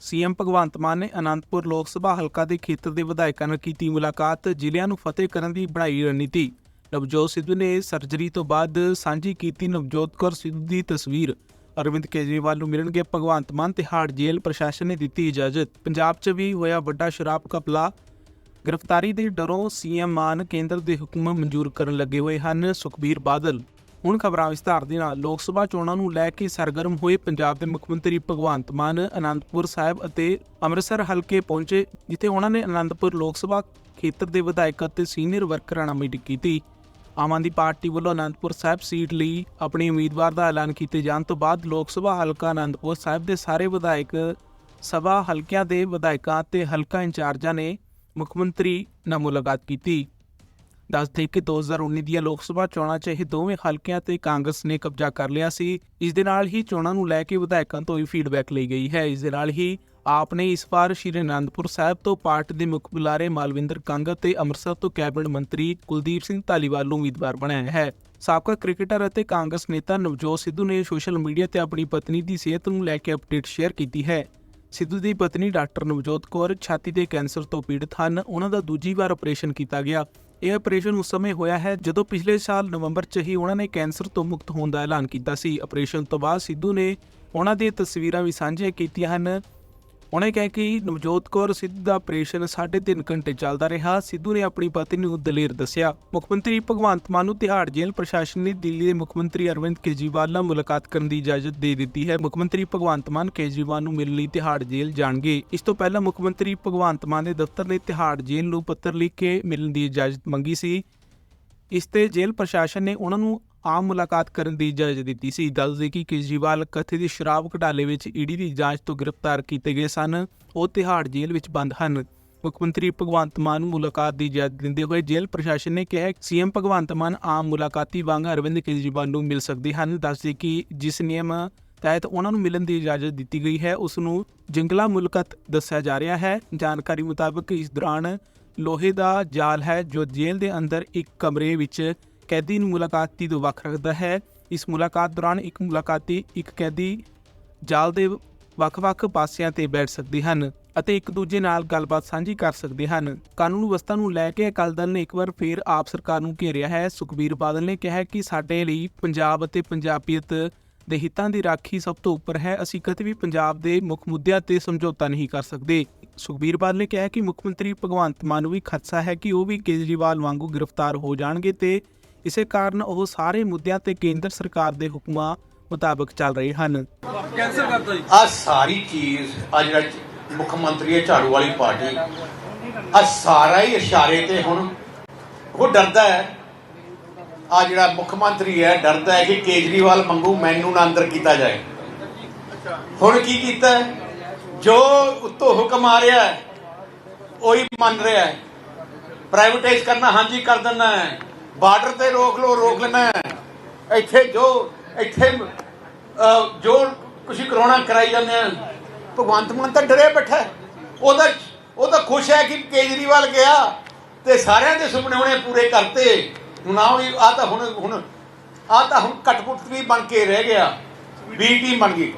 CM Bhagwant Mann ਨੇ ਅਨੰਦਪੁਰ ਲੋਕ ਸਭਾ ਹਲਕਾ ਦੇ ਖੇਤਰ ਦੇ ਵਿਧਾਇਕਾਂ ਨਾਲ ਕੀਤੀ ਮੁਲਾਕਾਤ, ਜ਼ਿਲ੍ਹਿਆਂ ਨੂੰ ਫਤਿਹ ਕਰਨ ਦੀ ਬਣਾਈ ਰਣਨੀਤੀ। ਨਵਜੋਤ ਸਿੱਧੂ ਨੇ ਸਰਜਰੀ ਤੋਂ ਬਾਅਦ ਸਾਂਝੀ ਕੀਤੀ ਨਵਜੋਤ ਕੌਰ ਸਿੱਧੂ ਦੀ ਤਸਵੀਰ। ਅਰਵਿੰਦ ਕੇਜਰੀਵਾਲ ਨੂੰ ਮਿਲਣਗੇ ਭਗਵੰਤ ਮਾਨ ਤਿਹਾੜ ਜੇਲ੍ਹ ਪ੍ਰਸ਼ਾਸਨ ਨੇ ਦਿੱਤੀ ਇਜਾਜ਼ਤ। ਪੰਜਾਬ 'ਚ ਵੀ ਹੋਇਆ ਵੱਡਾ ਸ਼ਰਾਬ ਕਪਲਾ ਗ੍ਰਿਫਤਾਰੀ ਦੇ ਡਰੋਂ ਸੀਐਮ ਮਾਨ ਕੇਂਦਰ ਦੇ ਹੁਕਮ ਮਨਜ਼ੂਰ ਕਰਨ ਲੱਗੇ ਹੋਏ ਹਨ ਸੁਖਬੀਰ ਬਾਦਲ। ਹੁਣ ਖਬਰਾਂ ਵਿਸਤਾਰ ਦੇ ਨਾਲ ਲੋਕ ਸਭਾ ਚੋਣਾਂ ਨੂੰ ਲੈ ਕੇ ਸਰਗਰਮ ਹੋਏ ਪੰਜਾਬ ਦੇ ਮੁੱਖ ਮੰਤਰੀ ਭਗਵੰਤ ਮਾਨ, ਅਨੰਦਪੁਰ ਸਾਹਿਬ ਅਤੇ ਅੰਮ੍ਰਿਤਸਰ ਹਲਕੇ ਪਹੁੰਚੇ, ਜਿੱਥੇ ਉਹਨਾਂ ਨੇ ਅਨੰਦਪੁਰ ਲੋਕ ਸਭਾ ਖੇਤਰ ਦੇ ਵਿਧਾਇਕ ਅਤੇ ਸੀਨੀਅਰ ਵਰਕਰਾਂ ਨਾਲ ਮੀਟਿੰਗ ਕੀਤੀ। ਆਮ ਆਦਮੀ ਪਾਰਟੀ ਵੱਲੋਂ ਅਨੰਦਪੁਰ ਸਾਹਿਬ ਸੀਟ ਲਈ ਆਪਣੇ ਉਮੀਦਵਾਰ ਦਾ ਐਲਾਨ ਕੀਤੇ ਜਾਣ ਤੋਂ ਬਾਅਦ ਲੋਕ ਸਭਾ ਹਲਕਾ ਅਨੰਦਪੁਰ ਸਾਹਿਬ ਦੇ ਸਾਰੇ ਵਿਧਾਇਕ, ਸਭਾ ਹਲਕਿਆਂ ਦੇ ਵਿਧਾਇਕਾਂ ਤੇ ਹਲਕਾ ਇੰਚਾਰਜਾਂ ਨੇ ਮੁੱਖ ਮੰਤਰੀ ਨਾਲ ਮੁਲਾਕਾਤ ਕੀਤੀ। ਦੱਸਦੇ ਕਿ 2019 ਦੀਆਂ ਲੋਕ ਸਭਾ ਚੋਣਾਂ 'ਚ ਇਹ ਦੋਵੇਂ ਹਲਕਿਆਂ ਤੇ ਕਾਂਗਰਸ ਨੇ ਕਬਜ਼ਾ ਕਰ ਲਿਆ ਸੀ। ਇਸ ਦੇ ਨਾਲ ਹੀ ਚੋਣਾਂ ਨੂੰ ਲੈ ਕੇ ਵਿਧਾਇਕਾਂ ਤੋਂ ਵੀ ਫੀਡਬੈਕ ਲਈ ਗਈ ਹੈ। ਇਸ ਦੇ ਨਾਲ ਹੀ ਆਪ ਨੇ ਇਸ ਵਾਰ ਸ਼੍ਰੀ ਅਨੰਦਪੁਰ ਸਾਹਿਬ ਤੋਂ ਪਾਰਟੀ ਦੇ ਮੁੱਖ ਬੁਲਾਰੇ ਮਾਲਵਿੰਦਰ ਕੰਗ ਤੇ ਅੰਮ੍ਰਿਤਸਰ ਤੋਂ ਕੈਬਨਿਟ ਮੰਤਰੀ ਕੁਲਦੀਪ ਸਿੰਘ ਧਾਲੀਵਾਲ ਨੂੰ ਉਮੀਦਵਾਰ ਬਣਾਇਆ ਹੈ। ਸਾਬਕਾ ਕ੍ਰਿਕਟਰ ਅਤੇ ਕਾਂਗਰਸ ਨੇਤਾ ਨਵਜੋਤ ਸਿੱਧੂ ਨੇ ਸੋਸ਼ਲ ਮੀਡੀਆ ਤੇ ਆਪਣੀ ਪਤਨੀ ਦੀ ਸਿਹਤ ਨੂੰ ਲੈ ਕੇ ਅਪਡੇਟ ਸ਼ੇਅਰ ਕੀਤੀ ਹੈ। ਸਿੱਧੂ ਦੀ ਪਤਨੀ ਡਾਕਟਰ ਨਵਜੋਤ ਕੌਰ ਛਾਤੀ ਦੇ ਕੈਂਸਰ ਤੋਂ ਪੀੜਤ ਹਨ। ਉਹਨਾਂ ਦਾ ਦੂਜੀ ਵਾਰ ਆਪਰੇਸ਼ਨ ਕੀਤਾ ਗਿਆ। ਇਹ ਆਪਰੇਸ਼ਨ ਉਸ ਸਮੇਂ ਹੋਇਆ ਹੈ ਜਦੋਂ ਪਿਛਲੇ ਸਾਲ ਨਵੰਬਰ 'ਚ ਹੀ ਉਹਨਾਂ ਨੇ ਕੈਂਸਰ ਤੋਂ ਮੁਕਤ ਹੋਣ ਦਾ ਐਲਾਨ ਕੀਤਾ ਸੀ। ਆਪਰੇਸ਼ਨ ਤੋਂ ਬਾਅਦ ਸਿੱਧੂ ਨੇ ਉਹਨਾਂ ਦੀਆਂ ਤਸਵੀਰਾਂ ਵੀ ਸਾਂਝੀਆਂ ਕੀਤੀਆਂ ਹਨ। ਉਹਨੇ ਕਿਹਾ ਕਿ ਨਵਜੋਤ ਕੌਰ ਸਿੱਧੂ ਦਾ ਆਪਰੇਸ਼ਨ 3.5 ਘੰਟੇ ਚੱਲਦਾ ਰਿਹਾ। ਸਿੱਧੂ ਨੇ ਆਪਣੀ ਪਤਨੀ ਨੂੰ ਦਲੇਰ ਦੱਸਿਆ। ਮੁੱਖ ਮੰਤਰੀ ਭਗਵੰਤ ਮਾਨ ਨੂੰ ਤਿਹਾੜ ਜੇਲ੍ਹ ਪ੍ਰਸ਼ਾਸਨ ਨੇ ਦਿੱਲੀ ਦੇ ਮੁੱਖ ਮੰਤਰੀ ਅਰਵਿੰਦ ਕੇਜਰੀਵਾਲ ਨਾਲ ਮੁਲਾਕਾਤ ਕਰਨ ਦੀ ਇਜਾਜ਼ਤ ਦੇ ਦਿੱਤੀ ਹੈ। ਮੁੱਖ ਮੰਤਰੀ ਭਗਵੰਤ ਮਾਨ ਕੇਜਰੀਵਾਲ ਨੂੰ ਮਿਲਣ ਲਈ ਤਿਹਾੜ ਜੇਲ੍ਹ ਜਾਣਗੇ। ਇਸ ਤੋਂ ਪਹਿਲਾਂ ਮੁੱਖ ਮੰਤਰੀ ਭਗਵੰਤ ਮਾਨ ਦੇ ਦਫ਼ਤਰ ਨੇ ਤਿਹਾੜ ਜੇਲ੍ਹ ਨੂੰ ਪੱਤਰ ਲਿਖ ਕੇ ਮਿਲਣ ਦੀ ਇਜਾਜ਼ਤ ਮੰਗੀ ਸੀ। ਇਸ ਤੇ ਜੇਲ੍ਹ ਪ੍ਰਸ਼ਾਸਨ ਨੇ ਉਹਨਾਂ ਨੂੰ ਆਮ ਮੁਲਾਕਾਤ ਕਰਨ ਦੀ ਇਜਾਜ਼ਤ ਦਿੱਤੀ ਸੀ। ਦੱਸਦੇ ਕਿ ਕੇਜਰੀਵਾਲ ਕਥਿਤ ਸ਼ਰਾਬ ਘੁਟਾਲੇ ਵਿੱਚ ਈਡੀ ਦੀ ਜਾਂਚ ਤੋਂ ਗ੍ਰਿਫਤਾਰ ਕੀਤੇ ਗਏ ਸਨ। ਉਹ ਤਿਹਾੜ ਜੇਲ੍ਹ ਵਿੱਚ ਬੰਦ ਹਨ। ਮੁੱਖ ਮੰਤਰੀ ਭਗਵੰਤ ਮਾਨ ਨੂੰ ਮੁਲਾਕਾਤ ਦੀ ਇਜਾਜ਼ਤ ਦਿੰਦੇ ਹੋਏ ਜੇਲ੍ਹ ਪ੍ਰਸ਼ਾਸਨ ਨੇ ਕਿਹਾ ਕਿ ਸੀਐਮ ਭਗਵੰਤ ਮਾਨ ਆਮ ਮੁਲਾਕਾਤੀ ਵਾਂਗ ਅਰਵਿੰਦ ਕੇਜਰੀਵਾਲ ਨੂੰ ਮਿਲ ਸਕਦੇ ਹਨ। ਦੱਸਦੇ ਕਿ ਜਿਸ ਨਿਯਮ ਤਹਿਤ ਉਹਨਾਂ ਨੂੰ ਮਿਲਣ ਦੀ ਇਜਾਜ਼ਤ ਦਿੱਤੀ ਗਈ ਹੈ, ਉਸ ਨੂੰ ਜੰਗਲਾ ਮੁਲਕਤ ਦੱਸਿਆ ਜਾ ਰਿਹਾ ਹੈ। ਜਾਣਕਾਰੀ ਮੁਤਾਬਕ ਇਸ ਦੌਰਾਨ ਲੋਹੇ ਦਾ ਜਾਲ ਹੈ, ਜੋ ਜੇਲ੍ਹ ਦੇ ਅੰਦਰ ਇੱਕ ਕਮਰੇ ਵਿੱਚ ਕੈਦੀ ਨੂੰ ਮੁਲਾਕਾਤੀ ਤੋਂ ਵੱਖ ਰੱਖਦਾ ਹੈ। ਇਸ ਮੁਲਾਕਾਤ ਦੌਰਾਨ ਇੱਕ ਮੁਲਾਕਾਤੀ ਇੱਕ ਕੈਦੀ ਜਾਲ ਦੇ ਵੱਖ-ਵੱਖ ਪਾਸਿਆਂ ਤੇ ਬੈਠ ਸਕਦੇ ਹਨ ਅਤੇ ਇੱਕ ਦੂਜੇ ਨਾਲ ਗੱਲਬਾਤ ਸਾਂਝੀ ਕਰ ਸਕਦੇ ਹਨ। ਕਾਨੂੰਨ ਵਿਵਸਥਾ ਨੂੰ ਲੈ ਕੇ ਅਕਾਲੀ ਦਲ ਨੇ ਇੱਕ ਵਾਰ ਫੇਰ ਆਪ ਸਰਕਾਰ ਨੂੰ ਘੇਰਿਆ ਹੈ। ਸੁਖਬੀਰ ਬਾਦਲ ਨੇ ਕਿਹਾ ਕਿ ਸਾਡੇ ਲਈ ਪੰਜਾਬ ਅਤੇ ਪੰਜਾਬੀਅਤ ਦੇ ਹਿੱਤਾਂ ਦੀ ਰਾਖੀ ਸਭ ਤੋਂ ਉੱਪਰ ਹੈ। ਅਸੀਂ ਕਦੇ ਵੀ ਪੰਜਾਬ ਦੇ ਮੁੱਖ ਮੁੱਦਿਆਂ ਤੇ ਸਮਝੌਤਾ ਨਹੀਂ ਕਰ ਸਕਦੇ। ਸੁਖਬੀਰ ਬਾਦਲ ਨੇ ਕਿਹਾ ਕਿ ਮੁੱਖ ਮੰਤਰੀ ਭਗਵੰਤ ਮਾਨ ਨੂੰ ਵੀ ਖਦਸ਼ਾ ਹੈ ਕਿ ਉਹ ਵੀ ਕੇਜਰੀਵਾਲ ਵਾਂਗੂ ਗ੍ਰਿਫਤਾਰ ਹੋ ਜਾਣਗੇ ਤੇ ਇਸੇ ਕਾਰਨ ਉਹ ਸਾਰੇ ਮੁੱਦਿਆਂ ਤੇ ਕੇਂਦਰ ਸਰਕਾਰ ਦੇ ਹੁਕਮਾਂ ਮੁਤਾਬਕ ਚੱਲ ਰਹੇ ਹਨ। ਕੈਂਸਲ ਕਰਤਾ ਜੀ। ਆ ਸਾਰੀ ਚੀਜ਼ ਆ ਜਿਹੜਾ ਮੁੱਖ ਮੰਤਰੀ ਹੈ ਝਾੜੂ ਵਾਲੀ ਪਾਰਟੀ ਆ ਸਾਰਾ ਹੀ ਇਸ਼ਾਰੇ ਤੇ ਹੁਣ ਉਹ ਡਰਦਾ ਹੈ। ਆ ਜਿਹੜਾ ਮੁੱਖ ਮੰਤਰੀ ਹੈ ਡਰਦਾ ਹੈ ਕਿ ਕੇਜਰੀਵਾਲ ਮੰਗੂ ਮੈਨੂੰ ਨਾ ਅੰਦਰ ਕੀਤਾ ਜਾਏ। ਹੁਣ ਕੀ ਕੀਤਾ ਹੈ? ਜੋ ਉੱਤੋਂ ਹੁਕਮ ਆ ਰਿਹਾ ਹੈ ਉਹੀ ਮੰਨ ਰਿਹਾ ਹੈ। ਪ੍ਰਾਈਵੇਟਾਈਜ਼ ਕਰਨਾ ਹਾਂਜੀ ਕਰ ਦਿੰਨਾ ਹੈ। ਬਾਰਡਰ ਤੇ ਰੋਕ ਲੋ ਰੋਕ ਲੈਣਾ ਇੱਥੇ ਜੋ ਇੱਥੇ ਜੋ ਕੁਛ ਕਰਾਉਣਾ ਕਰਾਈ ਜਾਂਦੇ ਆ, ਭਗਵੰਤ ਮਾਨ ਤਾਂ ਡਰਿਆ ਬੈਠਾ ਉਹਦਾ ਉਹ ਤਾਂ ਖੁਸ਼ ਹੈ ਕਿ ਕੇਜਰੀਵਾਲ ਗਿਆ ਤੇ ਸਾਰਿਆਂ ਦੇ ਸੁਪਨੇ ਉਹਨੇ ਪੂਰੇ ਕਰਤੇ। ਹੁਣ ਆਹ ਵੀ ਆ ਤਾਂ ਹੁਣ ਹੁਣ ਆ ਤਾਂ ਹੁਣ ਕਟਪੁੱਟ ਵੀ ਬਣ ਕੇ ਰਹਿ ਗਿਆ। ਬੀ ਟੀਮ ਬਣ ਗਈ?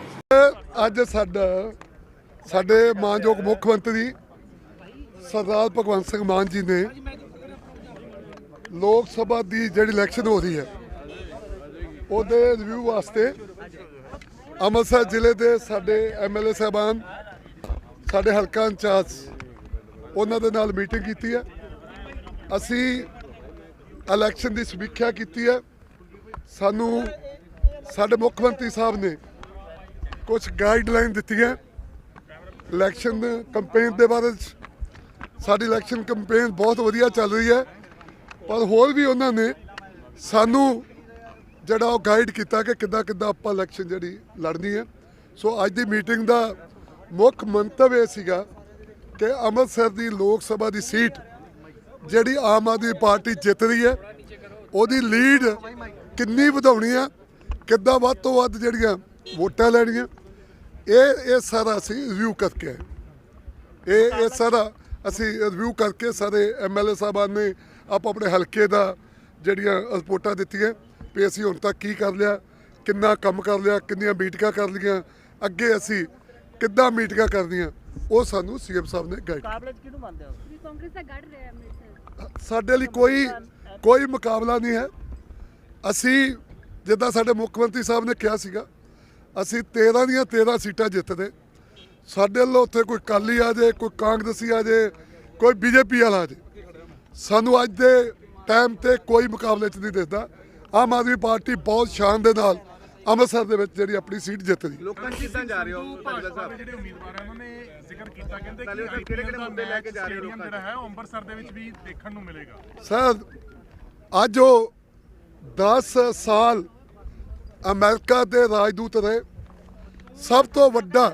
ਅੱਜ ਸਾਡਾ, ਸਾਡੇ ਮਾਨਯੋਗ ਮੁੱਖ ਮੰਤਰੀ ਸਰਦਾਰ ਭਗਵੰਤ ਸਿੰਘ ਮਾਨ ਜੀ ਨੇ ਲੋਕ ਸਭਾ ਦੀ ਜਿਹੜੀ ਇਲੈਕਸ਼ਨ ਹੋ ਰਹੀ ਹੈ, ਉਹਦੇ ਰਿਵਿਊ ਵਾਸਤੇ ਅੰਮ੍ਰਿਤਸਰ ਜ਼ਿਲ੍ਹੇ ਦੇ ਸਾਡੇ ਐਮਐਲਏ ਸਾਹਿਬਾਨ, ਸਾਡੇ ਹਲਕਾ ਇੰਚਾਰਜ, ਉਹਨਾਂ ਦੇ ਨਾਲ ਮੀਟਿੰਗ ਕੀਤੀ ਹੈ। ਅਸੀਂ ਇਲੈਕਸ਼ਨ ਦੀ ਸਮੀਖਿਆ ਕੀਤੀ ਹੈ। ਸਾਨੂੰ ਸਾਡੇ ਮੁੱਖ ਮੰਤਰੀ ਸਾਹਿਬ ਨੇ ਕੁਝ ਗਾਈਡਲਾਈਨ ਦਿੱਤੀਆਂ। ਇਲੈਕਸ਼ਨ ਕੰਪੇਨ ਦੇ ਬਾਰੇ 'ਚ। ਸਾਡੀ ਇਲੈਕਸ਼ਨ ਕੰਪੇਨ ਬਹੁਤ ਵਧੀਆ ਚੱਲ ਰਹੀ ਹੈ। ਪਰ ਹੋਰ ਵੀ ਉਹਨਾਂ ਨੇ ਸਾਨੂੰ ਜਿਹੜਾ ਉਹ ਗਾਈਡ ਕੀਤਾ ਕਿ ਕਿੱਦਾਂ ਕਿੱਦਾਂ ਆਪਾਂ ਇਲੈਕਸ਼ਨ ਜਿਹੜੀ ਲੜਨੀ ਹੈ। ਸੋ ਅੱਜ ਦੀ ਮੀਟਿੰਗ ਦਾ ਮੁੱਖ ਮੰਤਵ ਇਹ ਸੀਗਾ ਕਿ ਅੰਮ੍ਰਿਤਸਰ ਦੀ ਲੋਕ ਸਭਾ ਦੀ ਸੀਟ ਜਿਹੜੀ ਆਮ ਆਦਮੀ ਪਾਰਟੀ ਜਿੱਤ ਰਹੀ ਹੈ। ਉਹਦੀ ਲੀਡ ਕਿੰਨੀ ਵਧਾਉਣੀ ਆ ਕਿੱਦਾਂ ਵੱਧ ਤੋਂ ਵੱਧ ਜਿਹੜੀਆਂ ਵੋਟਾਂ ਲੈਣੀਆਂ, ਇਹ ਇਹ ਸਾਰਾ ਅਸੀਂ ਰਿਵਿਊ ਕਰਕੇ ਆਏ। ਇਹ ਇਹ ਸਾਰਾ ਅਸੀਂ ਰਿਵਿਊ ਕਰਕੇ ਸਾਰੇ ਐਮਐਲਏ ਸਾਹਿਬਾਨ ਨੇ ਆਪ ਆਪਣੇ ਹਲਕੇ ਦਾ ਜਿਹੜੀਆਂ ਰਿਪੋਰਟਾਂ ਦਿੱਤੀਆਂ ਵੀ ਅਸੀਂ ਹੁਣ ਤੱਕ ਕੀ ਕਰ ਲਿਆ ਕਿੰਨਾ ਕੰਮ ਕਰ ਲਿਆ ਕਿੰਨੀਆਂ ਮੀਟਿੰਗਾਂ ਕਰ ਲਈਆਂ ਅੱਗੇ ਅਸੀਂ ਕਿੱਦਾਂ ਮੀਟਿੰਗਾਂ ਕਰਨੀਆਂ ਉਹ ਸਾਨੂੰ ਸੀਐਮ ਸਾਹਿਬ ਨੇ ਗਾਈਡ ਮੁਕਾਬਲੇ 'ਚ ਕਿਹਨੂੰ ਮੰਨਦੇ ਹੋ? ਵੀ ਕਾਂਗਰਸ ਦਾ ਗੜ ਰਿਹਾ ਅੰਮ੍ਰਿਤਸਰ। ਸਾਡੇ ਲਈ ਕੋਈ ਕੋਈ ਮੁਕਾਬਲਾ ਨਹੀਂ ਹੈ। ਅਸੀਂ ਜਿੱਦਾਂ ਸਾਡੇ ਮੁੱਖ ਮੰਤਰੀ ਸਾਹਿਬ ਨੇ ਕਿਹਾ ਸੀਗਾ ਅਸੀਂ 13 ਦੀਆਂ 13 ਸੀਟਾਂ ਜਿੱਤਦੇ। ਸਾਡੇ ਵੱਲੋਂ ਉੱਥੇ ਕੋਈ ਕਾਲੀ ਆ ਜਾਏ ਕੋਈ ਕਾਂਗਰਸੀ ਆ ਜਾਏ ਕੋਈ ਬੀਜੇਪੀ ਵਾਲਾ ਆ ਜਾਏ। ਸਾਨੂੰ ਅੱਜ ਦੇ ਟਾਈਮ ਤੇ ਕੋਈ ਮੁਕਾਬਲੇ 'ਚ ਨਹੀਂ ਦਿਸਦਾ। ਆਮ ਆਦਮੀ ਪਾਰਟੀ ਬਹੁਤ ਸ਼ਾਨ ਦੇ ਨਾਲ ਅੰਮ੍ਰਿਤਸਰ ਦੇ ਵਿੱਚ ਜਿਹੜੀ ਆਪਣੀ ਸੀਟ ਜਿੱਤਦੀ ਲੋਕਾਂ 'ਚ ਕਿੱਦਾਂ ਜਾ ਰਹੇ ਹੋ ਧਾਲੀਵਾਲ ਸਾਹਿਬ ਜਿਹੜੇ ਉਮੀਦਵਾਰ ਹਨ ਉਹਨਾਂ ਨੇ ਜ਼ਿਕਰ ਕੀਤਾ ਕਹਿੰਦੇ ਕਿ ਉਹ ਕਿਹੜੇ-ਕਿਹੜੇ ਮੁੱਦੇ ਲੈ ਕੇ ਜਾ ਰਹੇ ਹੋ ਲੋਕਾਂ? ਜਿਹੜਾ ਹੈ ਉਹ ਅੰਮ੍ਰਿਤਸਰ ਦੇ ਵਿੱਚ ਵੀ ਦੇਖਣ ਨੂੰ ਮਿਲੇਗਾ। ਸਰ ਅੱਜ ਉਹ 10 ਸਾਲ ਅਮਰੀਕਾ ਦੇ ਰਾਜਦੂਤ ਰਹੇ। ਸਭ ਤੋਂ ਵੱਡਾ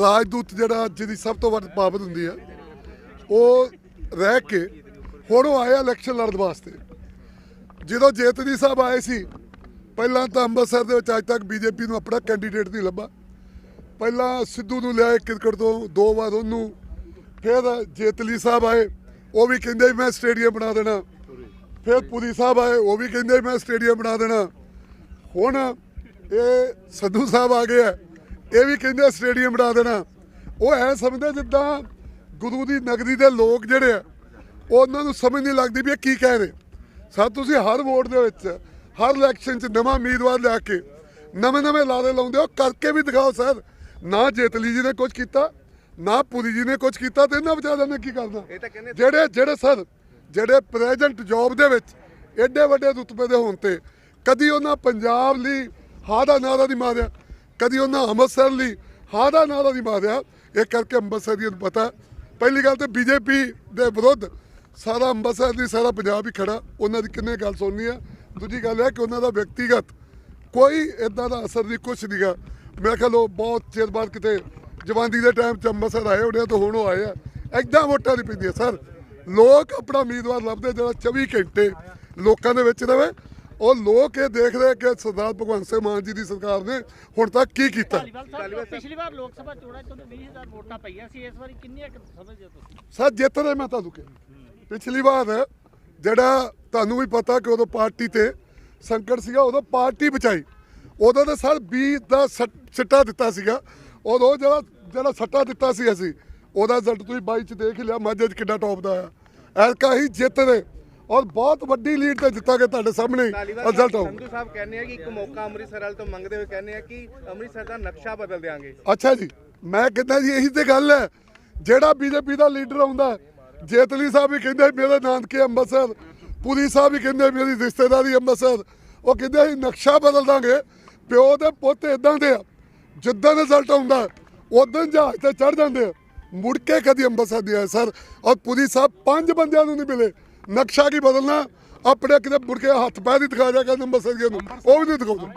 ਰਾਜਦੂਤ ਜਿਹੜਾ ਜਿਹਦੀ ਸਭ ਤੋਂ ਵੱਧ ਪਾਵਰ ਹੁੰਦੀ ਹੈ ਉਹ ਰਹਿ ਕੇ ਹੁਣ ਉਹ ਆਇਆ ਇਲੈਕਸ਼ਨ ਲੜਨ ਵਾਸਤੇ। ਜਦੋਂ ਜੇਤਨੀ ਸਾਹਿਬ ਆਏ ਸੀ, ਪਹਿਲਾਂ ਤਾਂ ਅੰਮ੍ਰਿਤਸਰ ਦੇ ਵਿੱਚ ਅੱਜ ਤੱਕ ਬੀਜੇਪੀ ਨੂੰ ਆਪਣਾ ਕੈਂਡੀਡੇਟ ਨਹੀਂ ਲੱਭਾ। ਪਹਿਲਾਂ ਸਿੱਧੂ ਨੂੰ ਲਿਆਏ ਕ੍ਰਿਕਟ ਤੋਂ, ਦੋ ਵਾਰ ਉਹਨੂੰ, ਫਿਰ ਜੇਤਲੀ ਸਾਹਿਬ ਆਏ, ਉਹ ਵੀ ਕਹਿੰਦੇ ਮੈਂ ਸਟੇਡੀਅਮ ਬਣਾ ਦੇਣਾ। ਫਿਰ ਪੁਰੀ ਸਾਹਿਬ ਆਏ, ਉਹ ਵੀ ਕਹਿੰਦੇ ਮੈਂ ਸਟੇਡੀਅਮ ਬਣਾ ਦੇਣਾ। ਹੁਣ ਇਹ ਸੰਧੂ ਸਾਹਿਬ ਆ ਗਏ ਆ, ਇਹ ਵੀ ਕਹਿੰਦੇ ਸਟੇਡੀਅਮ ਬਣਾ ਦੇਣਾ। ਉਹ ਐ ਸਮਝਦੇ ਜਿੱਦਾਂ ਗੁਰੂ ਦੀ ਨਗਰੀ ਦੇ ਲੋਕ ਜਿਹੜੇ ਆ ਉਹਨਾਂ ਨੂੰ ਸਮਝ ਨਹੀਂ ਲੱਗਦੀ ਵੀ ਇਹ ਕੀ ਕਹਿ ਰਹੇ। ਸਰ ਤੁਸੀਂ ਹਰ ਵੋਟ ਦੇ ਵਿੱਚ ਹਰ ਇਲੈਕਸ਼ਨ 'ਚ ਨਵਾਂ ਉਮੀਦਵਾਰ ਲਿਆ ਕੇ ਨਵੇਂ ਨਵੇਂ ਲਾਰੇ ਲਾਉਂਦੇ ਹੋ ਕਰਕੇ ਵੀ ਦਿਖਾਓ ਸਰ। ਨਾ ਜੇਤਲੀ ਜੀ ਨੇ ਕੁਝ ਕੀਤਾ ਨਾ ਪੁਰੀ ਜੀ ਨੇ ਕੁਝ ਕੀਤਾ ਤੇ ਇਹਨਾਂ ਵਿਚਾਰਿਆਂ ਨੇ ਕੀ ਕਰਨਾ। ਜਿਹੜੇ ਜਿਹੜੇ ਸਰ ਜਿਹੜੇ ਪ੍ਰੈਜ਼ੈਂਟ ਜੌਬ ਦੇ ਵਿੱਚ ਐਡੇ ਵੱਡੇ ਰੁਤਬੇ ਦੇ ਹੋਣ ਤੇ ਕਦੀ ਉਹਨਾਂ ਪੰਜਾਬ ਲਈ ਹਾਂ ਦਾ ਨਾਰਾ ਨਹੀਂ ਮਾਰਿਆ ਕਦੀ ਉਹਨਾਂ ਅੰਮ੍ਰਿਤਸਰ ਲਈ ਹਾਂ ਦਾ ਨਾਰਾ ਨਹੀਂ ਮਾਰਿਆ। ਇਹ ਕਰਕੇ ਅੰਮ੍ਰਿਤਸਰੀਆਂ ਨੂੰ ਪਤਾ। ਪਹਿਲੀ ਗੱਲ ਤੇ ਬੀਜੇਪੀ ਦੇ ਵਿਰੁੱਧ ਸਾਰਾ ਅੰਮ੍ਰਿਤਸਰ ਦੀ ਸਾਰਾ ਪੰਜਾਬ ਹੀ ਖੜਾ। ਉਹਨਾਂ ਦੀ ਕਿੰਨੇ ਗੱਲ ਸੁਣਨੀ ਆ? ਦੂਜੀ ਗੱਲ ਹੈ ਕਿ ਉਹਨਾਂ ਦਾ ਵਿਅਕਤੀਗਤ ਕੋਈ ਇਦਾਂ ਦਾ ਅਸਰ ਨਹੀਂ ਕੁਛ ਨਹੀਂਗਾ ਮੈਂ ਕਿਹਾ ਲੋ ਬਹੁਤ ਚਿਰ ਬਾਅਦ ਕਿਤੇ ਜਵਾਨੀ ਦੇ ਟਾਈਮ ਚ ਅੰਮ੍ਰਿਤਸਰ ਆਏ ਹੋਣੇ ਤਾਂ ਹੁਣ ਉਹ ਆਏ ਆ। ਐਦਾਂ ਵੋਟਾਂ ਨਹੀਂ ਪੈਂਦੀਆਂ ਸਰ। ਲੋਕ ਆਪਣਾ ਉਮੀਦਵਾਰ ਲੱਭਦੇ ਜਿਹੜਾ 24 ਘੰਟੇ ਲੋਕਾਂ ਦੇ ਵਿੱਚ ਰਵੇ। ਉਹ ਲੋਕ ਇਹ ਦੇਖ ਰਹੇ ਕਿ ਸਰਦਾਰ ਭਗਵੰਤ ਸਿੰਘ ਮਾਨ ਜੀ ਦੀ ਸਰਕਾਰ ਨੇ ਹੁਣ ਤੱਕ ਕੀ ਕੀਤਾ? ਪਿਛਲੀ ਵਾਰ ਲੋਕ ਸਭਾ ਚੋਣਾਂ 'ਚ ਉਹਨੂੰ 20000 ਵੋਟਾਂ ਪਈਆਂ ਸੀ ਇਸ ਵਾਰੀ ਕਿੰਨੀਆਂ ਕੁ ਸਮਝਦੇ ਤੁਸੀਂ? ਸਰ ਜਿੱਤ ਰਹੇ ਮੈਂ ਤੁਹਾਨੂੰ ਕਿਹਾ। ਪਿਛਲੀ ਵਾਰ ਜਿਹੜਾ ਤੁਹਾਨੂੰ ਵੀ ਪਤਾ ਕਿ ਉਦੋਂ ਪਾਰਟੀ ਤੇ ਸੰਕਟ ਸੀਗਾ ਉਦੋਂ ਪਾਰਟੀ ਬਚਾਈ। ਉਦੋਂ ਤਾਂ ਸਰ 20 ਦਾ ਸੱਟ- ਦਿੱਤਾ ਸੀਗਾ। ਉਦੋਂ ਜਿਹੜਾ ਜਿਹੜਾ ਸੱਟਾ ਦਿੱਤਾ ਸੀ ਅਸੀਂ ਉਹਦਾ ਰਿਜ਼ਲਟ ਤੁਸੀਂ 22 ਚ ਦੇਖ ਹੀ ਲਿਆ ਮਾਝੇ ਚ ਕਿੰਨਾ ਟੌਪ ਦਾ ਆ। ਐਲਕਾ ਹੀ ਜਿੱਤ ਰਹੇ ਔਰ ਬਹੁਤ ਵੱਡੀ ਲੀਡ ਤੇ ਜਿੱਤਾਂਗੇ ਤੁਹਾਡੇ ਸਾਹਮਣੇ ਰਿਜ਼ਲਟ ਆਊ ਸੰਧੂ ਸਾਹਿਬ ਕਹਿੰਦੇ ਆ ਕਿ ਇੱਕ ਮੌਕਾ ਅੰਮ੍ਰਿਤਸਰ ਵਾਲ ਤੋਂ ਮੰਗਦੇ ਹੋਏ ਕਹਿੰਦੇ ਆ ਕਿ ਅੰਮ੍ਰਿਤਸਰ ਦਾ ਨਕਸ਼ਾ ਬਦਲ ਦੇਵਾਂਗੇ ਅੱਛਾ ਜੀ ਮੈਂ ਕਹਿੰਦਾ ਜੀ ਇਹੀ ਤੇ ਗੱਲ ਹੈ। ਜਿਹੜਾ ਬੀਜੇਪੀ ਦਾ ਲੀਡਰ ਆਉਂਦਾ ਜੇਤਲੀ ਸਾਹਿਬ ਵੀ ਕਹਿੰਦੇ ਮੇਰੇ ਨਾਨਕੇ ਅੰਮ੍ਰਿਤਸਰ, ਪੁਰੀ ਸਾਹਿਬ ਵੀ ਕਹਿੰਦੇ ਮੇਰੀ ਰਿਸ਼ਤੇਦਾਰੀ ਅੰਮ੍ਰਿਤਸਰ। ਉਹ ਕਹਿੰਦੇ ਅਸੀਂ ਨਕਸ਼ਾ ਬਦਲ ਦਾਂਗੇ, ਪਿਓ ਦੇ ਪੁੱਤ ਇਦਾਂ ਦੇ ਆ, ਜਿੱਦਾਂ ਰਿਜ਼ਲਟ ਆਉਂਦਾ ਉਦੋਂ ਜਹਾਜ਼ ਤੇ ਚੜ ਜਾਂਦੇ ਆ। ਮੁੜ ਕੇ ਕਦੀ ਅੰਮ੍ਰਿਤਸਰ ਨਹੀਂ ਆਏ, ਸਰ। ਔਰ ਪੁਰੀ ਸਾਹਿਬ ਪੰਜ ਬੰਦਿਆਂ ਨੂੰ ਨਹੀਂ ਮਿਲੇ। ਨਕਸ਼ਾ ਕੀ ਬਦਲਣਾ? ਆਪਣੇ ਕਿਤੇ ਮੁੜ ਕੇ ਹੱਥ ਪੈਰ ਹੀ ਦਿਖਾ ਜਾ ਕੇ ਅੰਮ੍ਰਿਤਸਰੀਆਂ ਨੂੰ। ਉਹ ਵੀ ਨਹੀਂ ਦਿਖਾਉਂਦੇ।